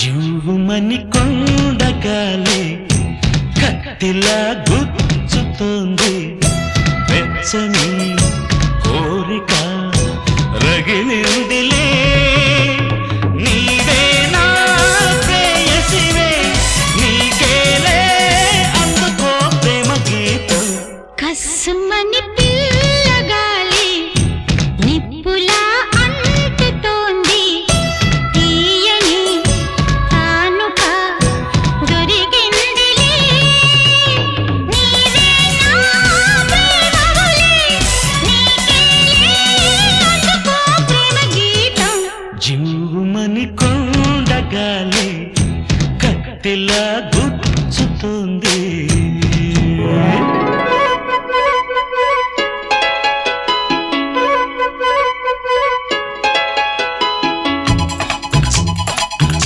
జువ్వుమని కొండగాలి కత్తిలా గుచ్చుతుంది. వెచ్చని కోరిక రగిలిందిలే జివ్వుమని కొండగాలి కట్టెలా గుచ్చుతుంది.